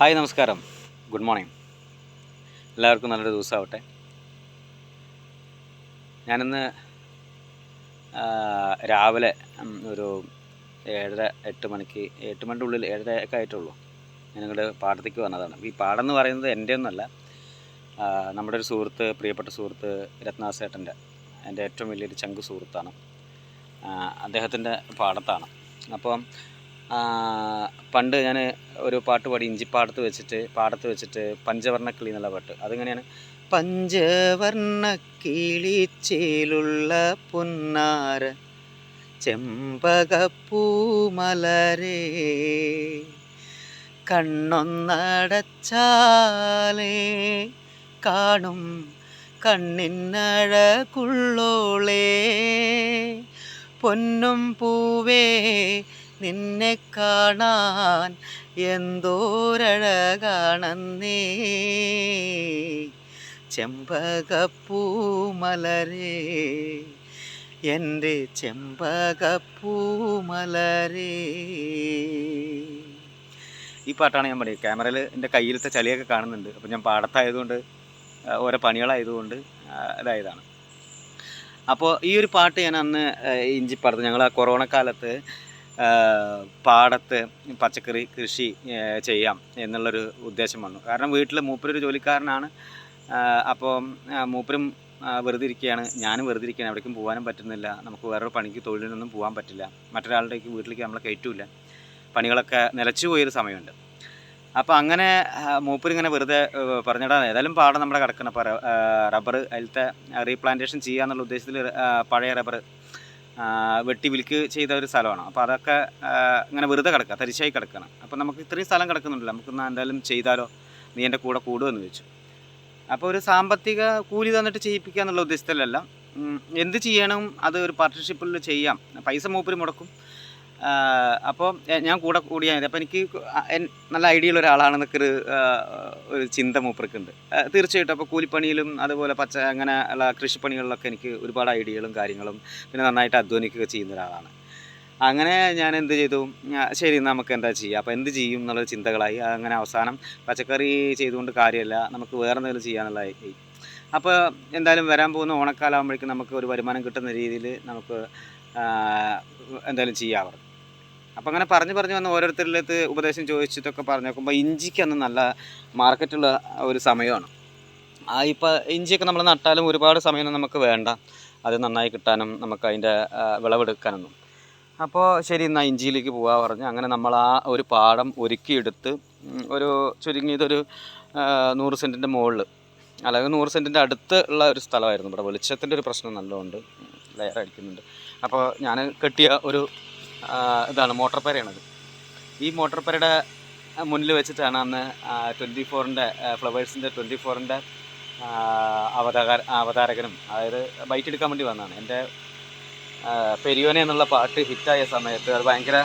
Hi നമസ്കാരം. Good morning. എല്ലാവർക്കും നല്ലൊരു ദിവസമാവട്ടെ. ഞാനിന്ന് രാവിലെ ഒരു ഏഴര എട്ട് മണിക്ക് എട്ട് മണിന്റെ ഉള്ളിൽ ഏഴര ഒക്കെ ആയിട്ടുള്ളൂ ഞാനിങ്ങോട്ട് പാടത്തേക്ക് വന്നതാണ്. ഈ പാടം എന്ന് പറയുന്നത് എന്റെ ഒന്നല്ല. നമ്മുടെ ഒരു സുഹൃത്ത് പ്രിയപ്പെട്ട സുഹൃത്ത് രത്നാസേട്ടന്റെ എന്റെ ഏറ്റവും വലിയൊരു ചങ്ക് സുഹൃത്താണ്. അദ്ദേഹത്തിന്റെ പാടത്താണ്. അപ്പം പണ്ട് ഞാൻ ഒരു പാട്ട് പാടി ഇഞ്ചിപ്പാടത്ത് വെച്ചിട്ട് പാടത്ത് വെച്ചിട്ട് പഞ്ചവർണക്കിളി എന്നുള്ള പാട്ട്. അതിങ്ങനെയാണ്? പഞ്ചവർണ കിളിച്ചേലുള്ള പൊന്നാര ചെമ്പകപ്പൂമലരേ കണ്ണൊന്നടച്ചാലേ കാണും കണ്ണിനഴകുള്ളോളേ പൊന്നും പൂവേ നിന്നെ കാണാൻ എന്തോരഴകാണെന്നേ. ചെമ്പകപ്പൂമലരേ എന്റെ ചെമ്പകപ്പൂമലരേ. ഈ പാട്ടാണ് ഞാൻ പറയുക. ക്യാമറയിൽ എന്റെ കയ്യിലത്തെ ചളിയൊക്കെ കാണുന്നുണ്ട്. അപ്പോൾ ഞാൻ പാടത്തായതുകൊണ്ട് ഓരോ പണികളായതുകൊണ്ട് അതായതാണ് അപ്പോൾ ഈ ഒരു പാട്ട് ഞാൻ അന്ന് ഇഞ്ചി ഇഞ്ചിപ്പാടത്ത് ഞങ്ങൾ ആ കൊറോണ കാലത്ത് പാടത്ത് പച്ചക്കറി കൃഷി ചെയ്യാം എന്നുള്ളൊരു ഉദ്ദേശം വന്നു. കാരണം വീട്ടിൽ മൂപ്പരൊരു ജോലിക്കാരനാണ്. അപ്പോൾ മൂപ്പരും വെറുതെ ഇരിക്കുകയാണ്. ഞാനും വെറുതെ ഇരിക്കുകയാണ്. എവിടേക്കും പോകാനും പറ്റുന്നില്ല. നമുക്ക് വേറൊരു പണിക്ക് തൊഴിലിനൊന്നും പോകാൻ പറ്റില്ല. മറ്റൊരാളുടേക്ക് വീട്ടിലേക്ക് നമ്മളെ കയറ്റൂല പണികളൊക്കെ നിലച്ചു പോയൊരു സമയമുണ്ട്. അപ്പോൾ അങ്ങനെ മൂപ്പരിങ്ങനെ വെറുതെ പറഞ്ഞിടാൻ പറഞ്ഞിടാ ഏതായാലും പാടം നമ്മുടെ കിടക്കണം. റബ്ബർ അതിലത്തെ റീപ്ലാന്റേഷൻ ചെയ്യുക എന്നുള്ള ഉദ്ദേശത്തിൽ പഴയ റബ്ബർ വെട്ടി വിൽക്ക് ചെയ്ത ഒരു സ്ഥലമാണ്. അപ്പോൾ അതൊക്കെ ഇങ്ങനെ വെറുതെ കിടക്കുക തരിശായി കിടക്കണം അപ്പോൾ നമുക്ക് ഇത്രയും സ്ഥലം കിടക്കുന്നുണ്ടല്ലോ നമുക്ക് എന്നാൽ എന്തായാലും ചെയ്താലോ? നീ എന്റെ കൂടെ കൂടുമെന്ന് ചോദിച്ചു. അപ്പോൾ ഒരു സാമ്പത്തിക കൂലി തന്നിട്ട് ചെയ്യിപ്പിക്കുക എന്നുള്ള ഉദ്ദേശത്തിലല്ല. എന്ത് ചെയ്യണം? അത് ഒരു പാർട്ട്ണർഷിപ്പിൽ ചെയ്യാം. പൈസ മൂപ്പര് മുടക്കും. അപ്പോൾ ഞാൻ കൂടെ കൂടിയാൽ മതി. അപ്പോൾ എനിക്ക് നല്ല ഐഡിയ ഉള്ള ഒരാളാണെന്നൊക്കെ ഒരു ഒരു ചിന്ത മൂപ്പർക്കുണ്ട്. തീർച്ചയായിട്ടും അപ്പോൾ കൂലിപ്പണിയിലും അതുപോലെ പച്ച അങ്ങനെ ഉള്ള കൃഷിപ്പണികളിലൊക്കെ എനിക്ക് ഒരുപാട് ഐഡിയകളും കാര്യങ്ങളും പിന്നെ നന്നായിട്ട് അധ്വാനിക്കുകയൊക്കെ ചെയ്യുന്ന ഒരാളാണ്. അങ്ങനെ ഞാൻ എന്ത് ചെയ്തു? ശരി നമുക്ക് എന്താ ചെയ്യുക അപ്പോൾ എന്ത് ചെയ്യും എന്നുള്ള ചിന്തകളായി. അങ്ങനെ അവസാനം പച്ചക്കറി ചെയ്തുകൊണ്ട് കാര്യമല്ല നമുക്ക് വേറെ എന്തെങ്കിലും ചെയ്യാന്നുള്ളതായി. അപ്പോൾ എന്തായാലും വരാൻ പോകുന്ന ഓണക്കാലാകുമ്പോഴേക്കും നമുക്ക് ഒരു വരുമാനം കിട്ടുന്ന രീതിയിൽ നമുക്ക് എന്തായാലും ചെയ്യാറുണ്ട് അപ്പോൾ അങ്ങനെ പറഞ്ഞു പറഞ്ഞ് വന്ന് ഓരോരുത്തരിലേക്ക് ഉപദേശം ചോദിച്ചിട്ടൊക്കെ പറഞ്ഞു നോക്കുമ്പോൾ ഇഞ്ചിക്ക് അന്ന് നല്ല മാർക്കറ്റുള്ള ഒരു സമയമാണ്. ആ ഇപ്പോൾ ഇഞ്ചിയൊക്കെ നമ്മൾ നട്ടാലും ഒരുപാട് സമയമൊന്നും നമുക്ക് വേണ്ട. അത് നന്നായി കിട്ടാനും നമുക്ക് അതിന്റെ വിളവെടുക്കാനൊന്നും. അപ്പോൾ ശരി എന്നാൽ ഇഞ്ചിയിലേക്ക് പോകാൻ പറഞ്ഞ് അങ്ങനെ നമ്മൾ ആ ഒരു പാടം ഒരുക്കിയെടുത്ത് ഒരു ചുരുങ്ങിയതൊരു നൂറ് സെന്റിന്റെ മുകളിൽ അല്ലെങ്കിൽ നൂറ് സെന്റിന്റെ അടുത്ത് ഉള്ള ഒരു സ്ഥലമായിരുന്നു. ഇവിടെ വെളിച്ചത്തിന്റെ ഒരു പ്രശ്നം നല്ലതുകൊണ്ട് ലെയർ അടിക്കുന്നുണ്ട്. അപ്പോൾ ഞാൻ കെട്ടിയ ഒരു ഇതാണ് മോട്ടോർ പെരയാണത്. ഈ മോട്ടോർ പെരയുടെ മുന്നിൽ വെച്ചിട്ടാണ് അന്ന് ട്വന്റി ഫോറിന്റെ ഫ്ലവേഴ്സിന്റെ ട്വന്റി ഫോറിന്റെ അവതാര അവതാരകനും അതായത് ബൈറ്റ് എടുക്കാൻ വേണ്ടി വന്നതാണ്. എന്റെ പെരിയോന എന്നുള്ള പാട്ട് ഹിറ്റായ സമയത്ത് അത് ഭയങ്കര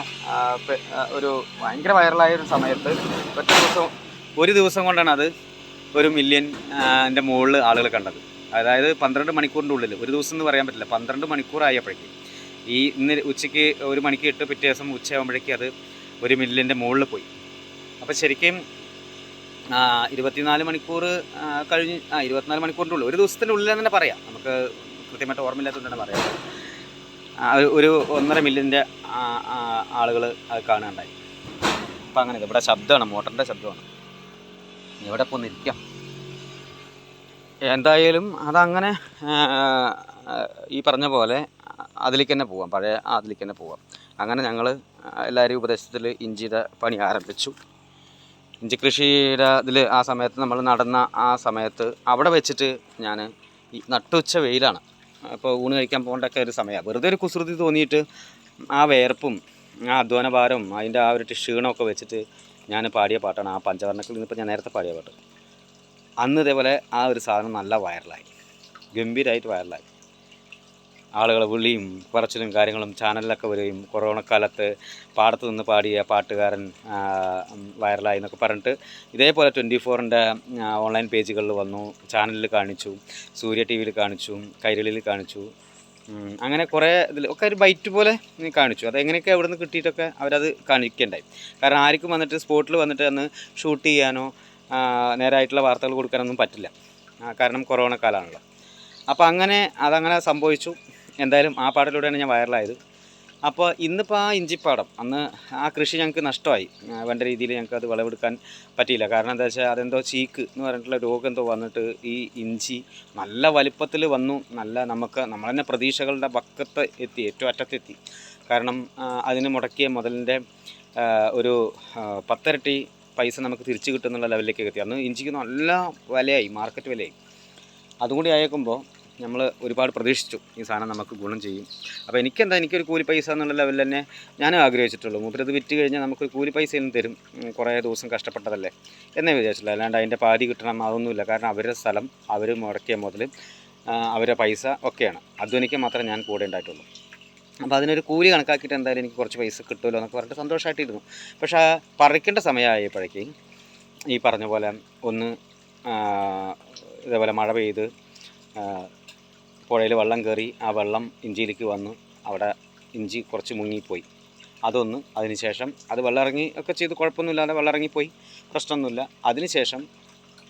ഒരു ഭയങ്കര വൈറലായ ഒരു സമയത്ത് ഒറ്റ ദിവസം ഒരു ദിവസം കൊണ്ടാണ് അത് ഒരു മില്യൻ എന്റെ മുകളിൽ ആളുകൾ കണ്ടത്. അതായത് പന്ത്രണ്ട് മണിക്കൂറിന്റെ ഉള്ളിൽ ഒരു ദിവസം എന്ന് പറയാൻ പറ്റില്ല പന്ത്രണ്ട് മണിക്കൂർ ആയപ്പോഴേക്ക് ഈ ഇന്ന് ഉച്ചയ്ക്ക് ഒരു മണിക്ക് ഇട്ട് പിറ്റേ ദിവസം ഉച്ചയാകുമ്പോഴേക്ക് അത് ഒരു മില്ലിന്റെ മുകളിൽ പോയി. അപ്പോൾ ശരിക്കും ഇരുപത്തിനാല് മണിക്കൂർ കഴിഞ്ഞ് ആ ഇരുപത്തിനാല് മണിക്കൂറിന്റെ ഉള്ളിൽ ഒരു ദിവസത്തിന്റെ ഉള്ളിൽ തന്നെ പറയാം. നമുക്ക് കൃത്യമായിട്ട് ഓർമ്മയില്ലാത്തതുകൊണ്ട് തന്നെ പറയാം ഒരു- ഒന്നര മില്യന്റെ ആളുകൾ അത് കാണുകയുണ്ടായി അപ്പം അങ്ങനെ ഇവിടെ ശബ്ദമാണ് മോട്ടറിന്റെ ശബ്ദമാണ്. ഇവിടെ ഇപ്പോൾ നിൽക്കാം എന്തായാലും അതങ്ങനെ ഈ പറഞ്ഞ പോലെ അതിലേക്ക് തന്നെ പോവാം. പഴയ അതിലേക്ക് തന്നെ പോവാം. അങ്ങനെ ഞങ്ങൾ എല്ലാവരും ഉപദേശത്തിൽ ഇഞ്ചിയുടെ പണി ആരംഭിച്ചു. ഇഞ്ചി കൃഷിയുടെ ഇതിൽ ആ സമയത്ത് നമ്മൾ നടന്ന ആ സമയത്ത് അവിടെ വെച്ചിട്ട് ഞാൻ ഈ നട്ടുച്ച വെയിലാണ്. അപ്പോൾ ഊണ് കഴിക്കാൻ പോകേണ്ടൊക്കെ ഒരു സമയമാണ് വെറുതെ ഒരു കുസൃതി തോന്നിയിട്ട് ആ വേർപ്പും ആ അധ്വാന ഭാരവും അതിന്റെ ആ ഒരു ക്ഷീണമൊക്കെ വെച്ചിട്ട് ഞാൻ പാടിയ പാട്ടാണ്. ആ പഞ്ചവർണക്കിൽ നിന്നിപ്പോൾ ഞാൻ നേരത്തെ പാടിയ പാട്ട്. അന്ന് ഇതേപോലെ ആ ഒരു സാധനം നല്ല വൈറലായി. ഗംഭീരമായിട്ട് വൈറലായി. ആളുകൾ വിളിയും പറച്ചിലും കാര്യങ്ങളും ചാനലിലൊക്കെ വരികയും കൊറോണ കാലത്ത് പാടത്ത് നിന്ന് പാടിയ പാട്ടുകാരൻ വൈറലായി എന്നൊക്കെ പറഞ്ഞിട്ട് ഇതേപോലെ ട്വന്റി ഫോറിന്റെ ഓൺലൈൻ പേജുകളിൽ വന്നു ചാനലിൽ കാണിച്ചു സൂര്യ ടി വിയിൽ കാണിച്ചു കൈരളിയിൽ കാണിച്ചു അങ്ങനെ കുറേ ഇതിൽ ഒക്കെ ഒരു ബൈറ്റ് പോലെ കാണിച്ചു. അത് എങ്ങനെയൊക്കെ അവിടെ നിന്ന് കിട്ടിയിട്ടൊക്കെ അവരത് കാണിക്കേണ്ടായി. കാരണം ആർക്കും വന്നിട്ട് സ്പോട്ടിൽ വന്നിട്ട് അന്ന് ഷൂട്ട് ചെയ്യാനോ നേരായിട്ടുള്ള വാർത്തകൾ കൊടുക്കാനൊന്നും പറ്റില്ല. കാരണം കൊറോണ കാലമാണല്ലോ അപ്പോൾ അങ്ങനെ അതങ്ങനെ സംഭവിച്ചു. എന്തായാലും ആ പാടിലൂടെയാണ് ഞാൻ വൈറലായത് അപ്പോൾ ഇന്നിപ്പോൾ ആ ഇഞ്ചിപ്പാടം അന്ന് ആ കൃഷി ഞങ്ങൾക്ക് നഷ്ടമായി. വേണ്ട രീതിയിൽ ഞങ്ങൾക്ക് അത് വിളവെടുക്കാൻ പറ്റിയില്ല. കാരണം എന്താ വെച്ചാൽ അതെന്തോ ചീക്ക് എന്ന് പറഞ്ഞിട്ടുള്ള രോഗം എന്തോ വന്നിട്ട് ഈ ഇഞ്ചി നല്ല വലിപ്പത്തിൽ വന്നു. നല്ല നമുക്ക് നമ്മൾ തന്നെ പ്രതീക്ഷകളുടെ പക്കത്ത് എത്തി ഏറ്റവും അറ്റത്തെത്തി. കാരണം അതിന് മുടക്കിയ മുതലിന്റെ ഒരു പത്തരട്ടി പൈസ നമുക്ക് തിരിച്ചു കിട്ടുന്നുള്ള ലെവലിലേക്ക് എത്തി. അന്ന് ഇഞ്ചിക്ക് നല്ല വിലയായി മാർക്കറ്റ് വിലയായി. അതുകൂടി അയക്കുമ്പോൾ നമ്മൾ ഒരുപാട് പ്രതീക്ഷിച്ചു ഈ സാധനം നമുക്ക് ഗുണം ചെയ്യും. അപ്പോൾ എനിക്കെന്താ എനിക്കൊരു കൂലി പൈസ എന്നുള്ള ലെവലിൽ തന്നെ ഞാൻ ആഗ്രഹിച്ചിട്ടുള്ളൂ. മൂപ്പരത് വിറ്റ് കഴിഞ്ഞാൽ നമുക്കൊരു കൂലി പൈസയും തരും. കുറേ ദിവസം കഷ്ടപ്പെട്ടതല്ലേ? എന്നേ വിചാരിച്ചില്ല അല്ലാണ്ട് അതിന്റെ പാതി കിട്ടണം അതൊന്നുമില്ല. കാരണം അവരുടെ സ്ഥലം അവർ മുടക്കിയ മുതൽ അവരുടെ പൈസ ഒക്കെയാണ്. അധ്വാനിക്കാൻ മാത്രമേ ഞാൻ കൂടെ ഉണ്ടായിട്ടുള്ളൂ. അപ്പോൾ അതിനൊരു കൂലി കണക്കാക്കിയിട്ട് എന്തായാലും എനിക്ക് കുറച്ച് പൈസ കിട്ടുമല്ലോ എന്നൊക്കെ പറഞ്ഞിട്ട് സന്തോഷമായിട്ടിരുന്നു. പക്ഷേ പറിക്കേണ്ട സമയമായപ്പോഴേക്ക് ഈ പറഞ്ഞ പോലെ ഒന്ന് ഇതേപോലെ മഴ പെയ്ത് പുഴയിൽ വെള്ളം കയറി ആ വെള്ളം ഇഞ്ചിയിലേക്ക് വന്നു അവിടെ ഇഞ്ചി കുറച്ച് മുങ്ങിപ്പോയി. അതൊന്ന് അതിനുശേഷം അത് വെള്ളം ഇറങ്ങി ഒക്കെ ചെയ്ത് കുഴപ്പമൊന്നുമില്ലാതെ വെള്ളം ഇറങ്ങിപ്പോയി പ്രശ്നമൊന്നുമില്ല. അതിനുശേഷം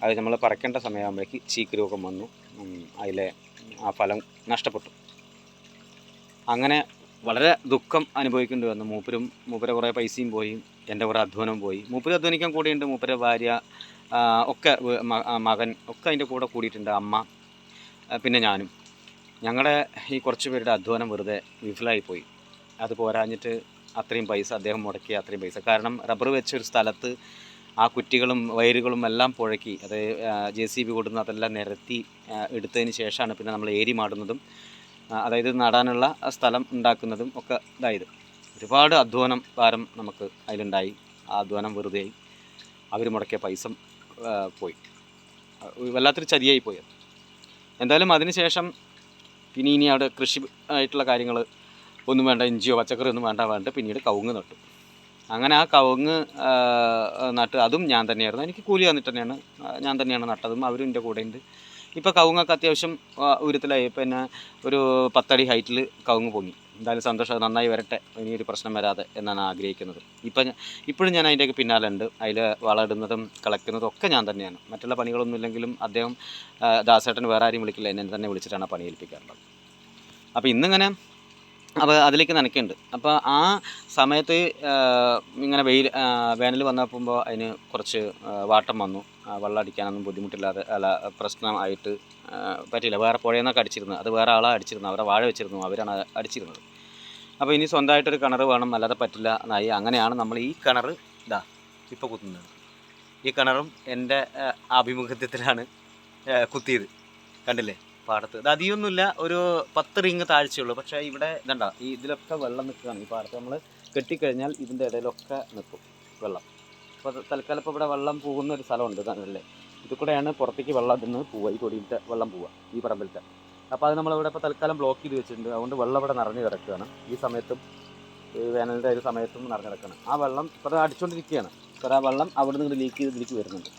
അത് നമ്മൾ പറക്കേണ്ട സമയമാകുമ്പോഴേക്ക് ചീക്ക് രോഗം വന്നു. അതിലെ ആ ഫലം നഷ്ടപ്പെട്ടു. അങ്ങനെ വളരെ ദുഃഖം അനുഭവിക്കേണ്ടി വന്നു. മൂപ്പരും മൂപ്പരെ കുറേ പൈസയും പോയി എന്റെ കുറേ അധ്വാനം പോയി. മൂപ്പര് അധ്വാനിക്കാൻ കൂടിയുണ്ട്. മൂപ്പരെ ഭാര്യ ഒക്കെ മകൻ ഒക്കെ അതിന്റെ കൂടെ കൂടിയിട്ടുണ്ട്. അമ്മ പിന്നെ ഞാനും. ഞങ്ങളുടെ ഈ കുറച്ച് പേരുടെ അധ്വാനം വെറുതെ വിഫലമായിപ്പോയി അത് പോരാഞ്ഞിട്ട് അത്രയും പൈസ അദ്ദേഹം മുടക്കി അത്രയും പൈസ. കാരണം റബ്ബർ വെച്ച ഒരു സ്ഥലത്ത് ആ കുറ്റികളും വയറുകളും എല്ലാം പുഴക്കി അത് ജെ സി ബി കൊടുന്ന് അതെല്ലാം നിരത്തി എടുത്തതിന് ശേഷമാണ് പിന്നെ നമ്മൾ ഏരി മാടുന്നതും അതായത് നടാനുള്ള സ്ഥലം ഉണ്ടാക്കുന്നതും ഒക്കെ ഇതായത്. ഒരുപാട് അധ്വാനം ഭാരം നമുക്ക് അതിലുണ്ടായി. ആ അധ്വാനം വെറുതെ അവർ മുടക്കിയ പൈസ പോയി. വല്ലാത്തൊരു ചതിയായി പോയത് എന്തായാലും അതിനുശേഷം പിന്നെ ഇനി അവിടെ കൃഷി ആയിട്ടുള്ള കാര്യങ്ങൾ ഒന്നും വേണ്ട ഇഞ്ചിയോ പച്ചക്കറി ഒന്നും വേണ്ട വേണ്ട പിന്നീട് കവുങ്ങ് നട്ടു. അങ്ങനെ ആ കവുങ്ങ് നട്ട് അതും ഞാൻ തന്നെയായിരുന്നു. എനിക്ക് കൂലി തന്നിട്ട് തന്നെയാണ് ഞാൻ തന്നെയാണ് നട്ടതും അവരും എന്റെ ഉണ്ട് ഇപ്പോൾ കവുങ്ങൊക്കെ അത്യാവശ്യം ഉയരത്തിലായി. പിന്നെ ഒരു പത്തടി ഹൈറ്റിൽ കവുങ്ങ് പൊങ്ങി. എന്തായാലും സന്തോഷം നന്നായി വരട്ടെ. ഇനിയൊരു പ്രശ്നം വരാതെ എന്നാണ് ആഗ്രഹിക്കുന്നത്. ഇപ്പം ഇപ്പോഴും ഞാൻ അതിന്റെയൊക്കെ പിന്നാലെ ഉണ്ട് അതിൽ വളമിടുന്നതും കളക്കുന്നതും ഒക്കെ ഞാൻ തന്നെയാണ്. മറ്റുള്ള പണികളൊന്നും ഇല്ലെങ്കിലും അദ്ദേഹം ദാസേട്ടൻ വേറെ ആരും വിളിക്കില്ല. എന്നെ തന്നെ വിളിച്ചിട്ടാണ് പണി ഏൽപ്പിക്കാറുള്ളത്. അപ്പോൾ ഇന്നിങ്ങനെ അപ്പോൾ അതിലേക്ക് നനയ്ക്കുന്നുണ്ട് അപ്പോൾ ആ സമയത്ത് ഇങ്ങനെ വെയിൽ വേനൽ വന്നപ്പോൾ അതിന് കുറച്ച് വാട്ടം വന്നു. വെള്ളം അടിക്കാനൊന്നും ബുദ്ധിമുട്ടില്ലാതെ അല്ല പ്രശ്നമായിട്ട് പറ്റില്ല വേറെ പുഴയിൽ നിന്നൊക്കെ അടിച്ചിരുന്നത് അത് വേറെ ആളാണ് അടിച്ചിരുന്നത്. അവരെ വാഴ വെച്ചിരുന്നു. അവരാണ് അടിച്ചിരുന്നത്. അപ്പോൾ ഇനി സ്വന്തമായിട്ടൊരു കിണർ വേണം. അല്ലാതെ പറ്റില്ല എന്നായി. അങ്ങനെയാണ് നമ്മൾ ഈ കിണർ ഇതാ ഇപ്പോൾ കുത്തുന്നത്. ഈ കിണറും എന്റെ ആഭിമുഖ്യത്തിലാണ് കുത്തിയത്. കണ്ടില്ലേ? പാടത്ത്. ഇത് അധികമൊന്നുമില്ല ഒരു പത്ത് റിങ് താഴ്ചയുള്ളൂ. പക്ഷേ ഇവിടെ ഇതണ്ട ഈ ഇതിലൊക്കെ വെള്ളം നിൽക്കുകയാണ്. ഈ പാടത്ത് നമ്മൾ കെട്ടിക്കഴിഞ്ഞാൽ ഇതിന്റെ ഇടയിലൊക്കെ നിൽക്കും വെള്ളം. അപ്പോൾ തൽക്കാലം ഇപ്പോൾ ഇവിടെ വെള്ളം പോകുന്ന ഒരു സ്ഥലമുണ്ട് കണ്ടല്ലേ ഇത് കൂടെയാണ് പുറത്തേക്ക് വെള്ളം ഇതിന്ന് പോവുക ഈ കൊടിയിലത്തെ വെള്ളം പോവുക ഈ പറമ്പിലത്തെ. അപ്പോൾ അത് നമ്മളിവിടെ ഇപ്പോൾ തൽക്കാലം ബ്ലോക്ക് ചെയ്ത് വെച്ചിട്ടുണ്ട്. അതുകൊണ്ട് വെള്ളം ഇവിടെ നിറഞ്ഞു കിടക്കുകയാണ്. ഈ സമയത്തും വേനലിന്റെ ഒരു സമയത്തും നിറഞ്ഞു കിടക്കുകയാണ്. ആ വെള്ളം ഇപ്പോൾ അടിച്ചുകൊണ്ടിരിക്കുകയാണ്. ഇപ്പോൾ ആ വെള്ളം അവിടെ നിന്ന് ലീക്ക് ചെയ്ത് ഇതിലേക്ക് വരുന്നുണ്ട്.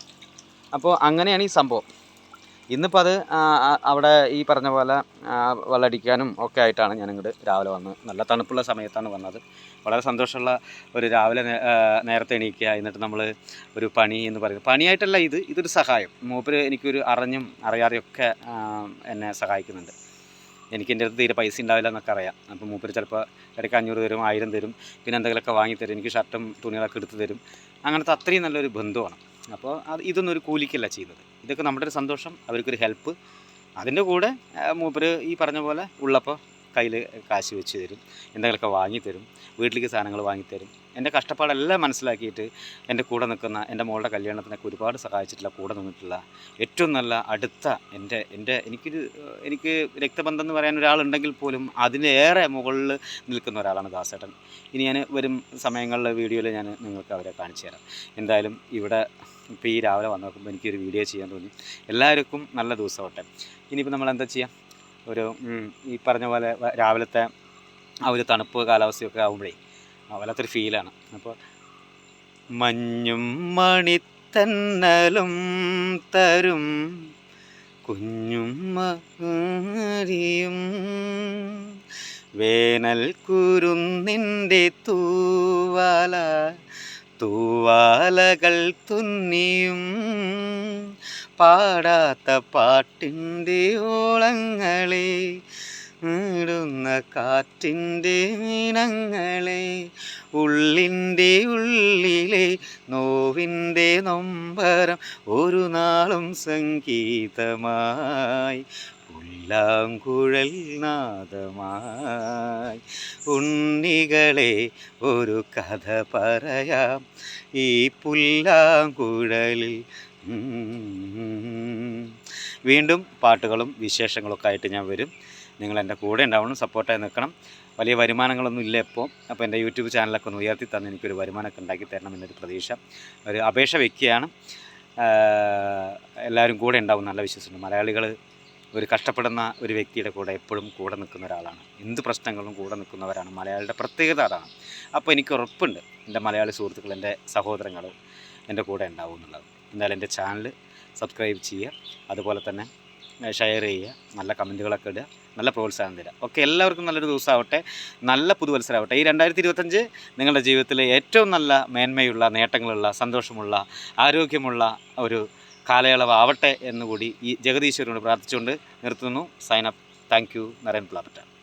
അപ്പോൾ അങ്ങനെയാണ് ഈ സംഭവം. ഇന്നിപ്പോൾ അത് അവിടെ ഈ പറഞ്ഞ പോലെ വെള്ളടിക്കാനും ഒക്കെ ആയിട്ടാണ് ഞാൻ ഇങ്ങോട്ട് രാവിലെ വന്ന് നല്ല തണുപ്പുള്ള സമയത്താണ് വന്നത്. വളരെ സന്തോഷമുള്ള ഒരു രാവിലെ നേരത്തെ എണീക്കുക എന്നിട്ട് നമ്മൾ ഒരു പണി എന്ന് പറയുന്നത്. പണിയായിട്ടല്ല ഇത് ഇതൊരു സഹായം. മൂപ്പര് എനിക്കൊരു അറിഞ്ഞും ഒക്കെ എന്നെ സഹായിക്കുന്നുണ്ട്. എനിക്ക് എന്റെ അടുത്ത് തീരെ പൈസ ഉണ്ടാവില്ല എന്നൊക്കെ അറിയാം. അപ്പോൾ മൂപ്പര് ചിലപ്പോൾ ഇടയ്ക്ക് അഞ്ഞൂറ് തരും ആയിരം തരും പിന്നെ എന്തെങ്കിലുമൊക്കെ വാങ്ങിത്തരും എനിക്ക് ഷർട്ടും തുണികളൊക്കെ എടുത്ത് തരും. അങ്ങനത്തെ അത്രയും നല്ലൊരു ബന്ധമാണ് അപ്പോൾ അത് ഇതൊന്നും ഒരു കൂലിക്കല്ല ചെയ്യുന്നത്. ഇതൊക്കെ നമ്മുടെ ഒരു സന്തോഷം അവർക്കൊരു ഹെൽപ്പ്. അതിന്റെ കൂടെ മൂപ്പർ ഈ പറഞ്ഞ പോലെ ഉള്ളപ്പോൾ കയ്യിൽ കാശ് വെച്ച് തരും എന്തെങ്കിലുമൊക്കെ വാങ്ങിത്തരും വീട്ടിലേക്ക് സാധനങ്ങൾ വാങ്ങിത്തരും എന്റെ കഷ്ടപ്പാടെല്ലാം മനസ്സിലാക്കിയിട്ട് എന്റെ കൂടെ നിൽക്കുന്ന എന്റെ മോളുടെ കല്യാണത്തിനൊക്കെ ഒരുപാട് സഹായിച്ചിട്ടുള്ള കൂടെ നിന്നിട്ടുള്ള ഏറ്റവും നല്ല അടുത്ത എന്റെ എന്റെ എനിക്കൊരു എനിക്ക് രക്തബന്ധം എന്ന് പറയാൻ ഒരാളുണ്ടെങ്കിൽ പോലും അതിനേറെ മുകളിൽ നിൽക്കുന്ന ഒരാളാണ് ദാസേട്ടൻ. ഇനി ഞാൻ വരും സമയങ്ങളിലെ വീഡിയോയിൽ ഞാൻ നിങ്ങൾക്ക് അവരെ കാണിച്ചു തരാം. എന്തായാലും ഇവിടെ ഇപ്പോൾ ഈ രാവിലെ വന്ന് നോക്കുമ്പോൾ എനിക്കൊരു വീഡിയോ ചെയ്യാൻ തോന്നി. എല്ലാവർക്കും നല്ല ദിവസമാവട്ടെ. ഇനിയിപ്പോൾ നമ്മൾ എന്താ ചെയ്യാം? ഒരു ഈ പറഞ്ഞ പോലെ രാവിലത്തെ ആ ഒരു തണുപ്പ് കാലാവസ്ഥയൊക്കെ ആകുമ്പോഴേ വല്ലാത്തൊരു ഫീലാണ് അപ്പോൾ മഞ്ഞും മണിത്തന്നലും തരും കുഞ്ഞും വേനൽ കുരുന്നിന്റെ തൂവാല തൂവാലകൾ തുന്നിയും പാടാത്ത പാട്ടിന്റെ ഓളങ്ങളെ ഇടുന്ന കാറ്റിന്റെ ഇനങ്ങളെ ഉള്ളിന്റെ ഉള്ളിലെ നോവിന്റെ നൊമ്പരം ഒരു നാളും സംഗീതമായി പുല്ലാങ്കുഴൽ നാദമായി. ഉണ്ണികളെ ഒരു കഥ പറയാം. ഈ പുല്ലാങ്കുഴലിൽ. വീണ്ടും പാട്ടുകളും വിശേഷങ്ങളൊക്കെ ആയിട്ട് ഞാൻ വരും. നിങ്ങൾ എന്റെ കൂടെ ഉണ്ടാവണം സപ്പോർട്ടായി നിൽക്കണം. വലിയ വരുമാനങ്ങളൊന്നും ഇല്ല ഇപ്പോൾ. അപ്പോൾ എന്റെ യൂട്യൂബ് ചാനലൊക്കെ ഒന്ന് ഉയർത്തി തന്ന് എനിക്കൊരു വരുമാനമൊക്കെ ഉണ്ടാക്കി തരണം എന്നൊരു പ്രതീക്ഷ ഒരു അപേക്ഷ വയ്ക്കുകയാണ് എല്ലാവരും കൂടെ ഉണ്ടാവും നല്ല വിശ്വസിക്കുന്നു മലയാളികൾ ഒരു കഷ്ടപ്പെടുന്ന ഒരു വ്യക്തിയുടെ കൂടെ എപ്പോഴും കൂടെ നിൽക്കുന്ന ഒരാളാണ്. എന്ത് പ്രശ്നങ്ങളും കൂടെ നിൽക്കുന്നവരാണ്. മലയാളിയുടെ പ്രത്യേകത അതാണ്. അപ്പോൾ എനിക്ക് ഉറപ്പുണ്ട് എന്റെ മലയാളി സുഹൃത്തുക്കൾ എന്റെ സഹോദരങ്ങൾ എന്റെ കൂടെ ഉണ്ടാവും എന്നുള്ളത്. എന്തായാലും എന്റെ ചാനൽ സബ്സ്ക്രൈബ് ചെയ്യുക. അതുപോലെ തന്നെ ഷെയർ ചെയ്യുക. നല്ല കമന്റുകളൊക്കെ ഇടുക. നല്ല പ്രോത്സാഹനം തരിക. ഓക്കെ എല്ലാവർക്കും നല്ലൊരു ദിവസമാവട്ടെ. നല്ല പുതുവത്സരമാവട്ടെ. ഈ രണ്ടായിരത്തി ഇരുപത്തഞ്ച് നിങ്ങളുടെ ജീവിതത്തിലെ ഏറ്റവും നല്ല മേന്മയുള്ള നേട്ടങ്ങളുള്ള സന്തോഷമുള്ള ആരോഗ്യമുള്ള ഒരു കാലയളവാവട്ടെ എന്നുകൂടി ഈ ജഗദീശ്വരനോട് പ്രാർത്ഥിച്ചുകൊണ്ട് നിർത്തുന്നു. Sign up thank you Naran Plappatta